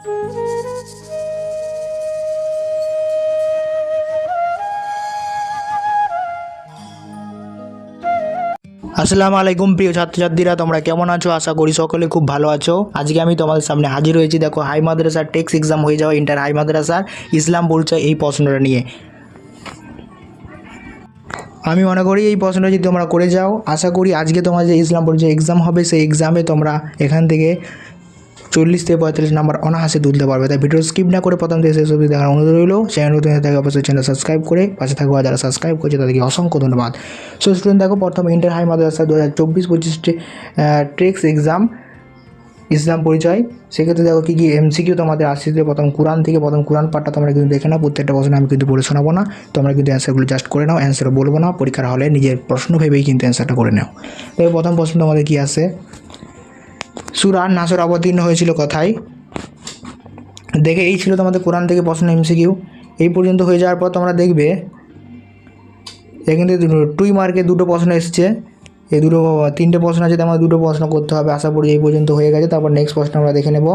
আসসালামু আলাইকুম, প্রিয় ছাত্রছাত্রীরা, তোমরা কেমন আছো? আশা করি সকলে খুব ভালো আছো। আজকে আমি তোমাদের সামনে হাজির হয়েছি। দেখো, হাই মাদ্রাসার টেক্স এক্সাম হয়ে যাওয়া ইন্টার হাই মাদ্রাসার ইসলাম পরিচয় এই প্রশ্নটা নিয়ে। আমি মনে করি এই প্রশ্নটা যদি তোমরা করে যাও, আশা করি আজকে তোমার যে ইসলাম পরিচয় এক্সাম হবে, সেই এক্সামে তোমরা এখান থেকে চল্লিশ থেকে পঁয়তাল্লিশ নাম্বার অনাহাসে তুলতে পারবে। তাই ভিডিও স্কিপ না করে প্রথম থেকে শেষ দেখার অনুরোধ রইল। চ্যানেল নতুন থাকে অবশ্যই চ্যানেল সাবস্ক্রাইব করে পাশে থাকব যারা সাবস্ক্রাইব করছে, তাদেরকে অসংখ্য ধন্যবাদ। সো স্টুডেন্ট দেখো, প্রথম ইন্টার হাই মাদ্রাসা দু হাজার চব্বিশ পঁচিশ ট্রেক্স এক্সাম ইসলাম পরিচয়। সেক্ষেত্রে দেখো কী কী এমসিকিউ তোমাদের আসছে। প্রথম কোরআন থেকে প্রথম কোরআন পাঠটা তোমরা কিন্তু দেখে নাও। প্রত্যেকটা প্রশ্ন আমি কিন্তু পড়ে শোনাবো না। তোমরা কিন্তু অ্যান্সারগুলো জাস্ট করে নাও। অ্যান্সার বলব না। পরীক্ষার হলে নিজের প্রশ্ন ভেবেই কিন্তু অ্যান্সারটা করে নাও। তবে প্রথম প্রশ্ন তোমাদের কী আসে সুরার নাসর অবতীর্ণ হয়েছিল কথায়। দেখে এই ছিল তোমাদের কোরআন থেকে প্রশ্ন এমসিকিউ এই পর্যন্ত হয়ে যাওয়ার পর তোমরা দেখবে এখান টুই মার্কে দুটো প্রশ্ন এসছে। এই দুটো, তিনটে প্রশ্ন আছে তোমার দুটো প্রশ্ন করতে হবে। আশা করি এই পর্যন্ত হয়ে গেছে। তারপর নেক্সট প্রশ্ন আমরা দেখে নেব।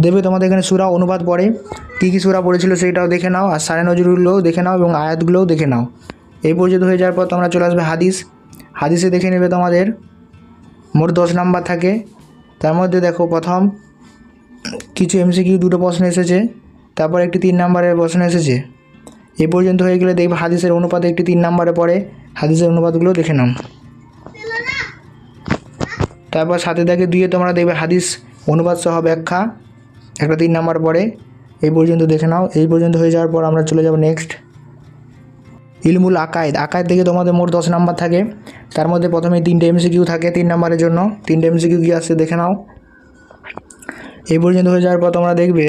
দেবে তোমাদের এখানে সুরা অনুবাদ পড়ে। কী কী সুরা পড়েছিল সেটাও দেখে নাও। আর সারে নজরুলগুলোও দেখে নাও এবং আয়াতগুলোও দেখে নাও। এই পর্যন্ত হয়ে যাওয়ার পর তোমরা চলে আসবে হাদিস। হাদিসে দেখে নেবে তোমাদের, মোট দশ নাম্বার থাকে। তার মধ্যে দেখো প্রথম কিছু এমসিকিউ দুটো প্রশ্ন এসেছে, তারপর একটি তিন নাম্বারের প্রশ্ন এসেছে। এ পর্যন্ত হয়ে গেলে দেখবে হাদিসের অনুপাত একটি তিন নাম্বারে পড়ে, হাদিসের অনুপাতগুলো দেখে নাও। তারপর সাথে দেখে দুইয়ে তোমরা দেখবে হাদিস অনুবাদ সহ ব্যাখ্যা, একটা তিন নাম্বার পড়ে এই পর্যন্ত দেখে নাও। এই পর্যন্ত হয়ে যাওয়ার পর আমরা চলে যাব নেক্সট ইলমুল আকায়েদ। আকায়েদ থেকে তোমাদের মোট দশ নাম্বার থাকে। তার মধ্যে প্রথমে তিনটে এমসিকিউ থাকে তিন নাম্বারের জন্য। তিনটে এমসিকিউ কী আসছে দেখে নাও। এই পর্যন্ত হয়ে যাওয়ার পর তোমরা দেখবে,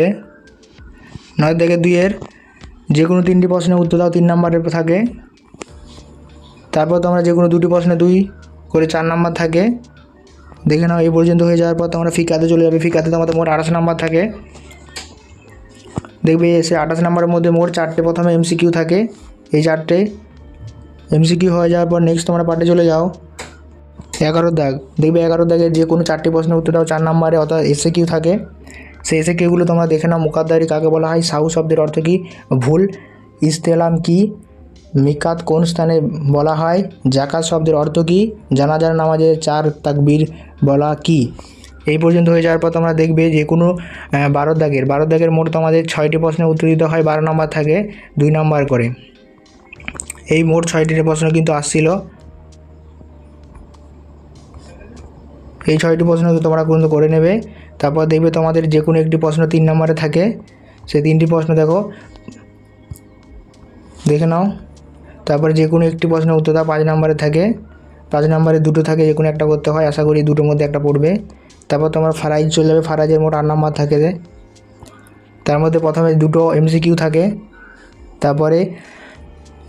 নয় থেকে দুইয়ের যে কোনো তিনটি প্রশ্নের উত্তর দাও, তিন নাম্বারের থাকে। তারপর তোমরা যে কোনো দুটি প্রশ্নে দুই করে চার নাম্বার থাকে। দেখে নাও, এই পর্যন্ত হয়ে যাওয়ার পর তোমরা ফিকাতে চলে যাবে। ফিকাতে তোমাদের মোট আঠাশ নাম্বার থাকে। দেখবে এসে আঠাশ নাম্বারের মধ্যে মোট চারটে প্রথমে এমসিকিউ থাকে। এই চারটে এমসিকিউ হয়ে যাওয়ার পর নেক্সট তোমরা পার্টে চলে যাও। এগারো দাগ। দেখবে এগারো দাগের যে কোনো চারটি প্রশ্নের উত্তর দাও, চার নম্বরে অর্থাৎ এসে কিউ থাকে। সেই এসে কিউগুলো তোমরা দেখে নাও মুকাদ্দারি কাকে বলা হয় সাহু শব্দের অর্থ কী, ভুল, ইস্তেলাম কি, মিকাত কোন স্থানে বলা হয়, জাকাত শব্দের অর্থ কী, জানাজার নামাজে চার তাকবীর বলা কি। এই পর্যন্ত হয়ে যাওয়ার পর তোমরা দেখবে যে কোনো বারো দাগের। বারো দাগের মোট তোমাদের ছয়টি প্রশ্নের উত্তর দিতে হয়, বারো নম্বর থাকে, দুই নম্বর করে। এই মোট ছয়টি প্রশ্ন কিন্তু আসছিল। এই ছয়টি প্রশ্ন তোমরা কিন্তু করে নেবে। তারপর দেখবে তোমাদের যে কোনো একটি প্রশ্ন তিন নম্বরে থাকে। সেই তিনটি প্রশ্ন দেখো। দেখে নাও। তারপর যে কোনো একটি প্রশ্নের উত্তর দাও পাঁচ নম্বরে থাকে। পাঁচ নম্বরে দুটো থাকে যে কোনো একটা করতে হয়। আশা করি দুটোর মধ্যে একটা পড়বে। তারপর তোমার ফারাইজ চলে যাবে। ফারাইজের মোট আট নম্বর থাকে। তার মধ্যে প্রথমে দুটো এমসিকিউ থাকে। তারপরে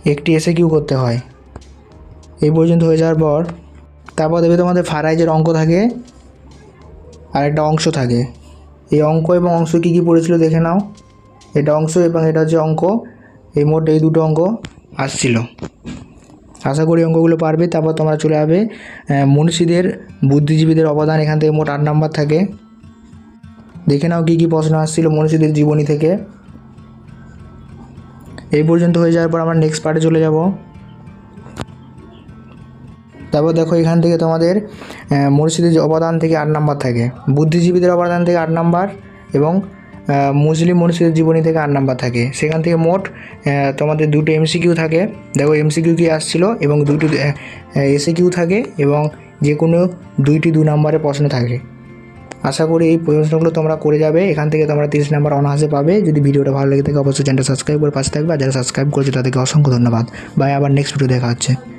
একটি এসে কিউ করতে হয়। এই পর্যন্ত হয়ে যাওয়ার পর, তারপর দেবে তোমাদের ফারাইজের অঙ্ক থাকে, আর একটা অংশ থাকে। এই অঙ্ক এবং অংশ কী কী পড়েছিল দেখে নাও। এটা অংশ এবং এটা হচ্ছে অঙ্ক। এই মোট এই দুটো অঙ্ক আসছিল। আশা করি অঙ্কগুলো পারবে। তারপর তোমরা চলে যাবে মনীষীদের, বুদ্ধিজীবীদের অবদান। এখান থেকে মোট আট নাম্বার থাকে। দেখে নাও কী কী প্রশ্ন আসছিল মনীষীদের জীবনী থেকে। এই পর্যন্ত হয়ে যাওয়ার পর আমরা নেক্সট পার্টে চলে যাব। তারপর দেখো এখান থেকে তোমাদের মুর্শিদের অবদান থেকে আট নাম্বার থাকে। বুদ্ধিজীবীদের অবদান থেকে আট নাম্বার এবং মুসলিম মুর্শিদের জীবনী থেকে আট নাম্বার থাকে। সেখান থেকে মোট তোমাদের দুটো এমসিকিউ থাকে। দেখো এমসিকিউ কি আসছিল এবং দুটো এসিকিউ থাকে এবং যে কোনো দুইটি দু নম্বরের প্রশ্ন থাকে আশা করি এই প্রশ্নগুলো তোমরা করে যাবে। এখান থেকে তোমরা তিরিশ নাম্বার অনাহাসে পাবে। যদি ভিডিওটা ভালো লেগে থাকে, অবশ্যই চ্যানেলটা সাবস্ক্রাইব করে পাশে থাকবে। আর যারা সাবস্ক্রাইব করেছে, তাদেরকে অসংখ্য ধন্যবাদ। বাই, আবার নেক্সট ভিডিও দেখা হচ্ছে।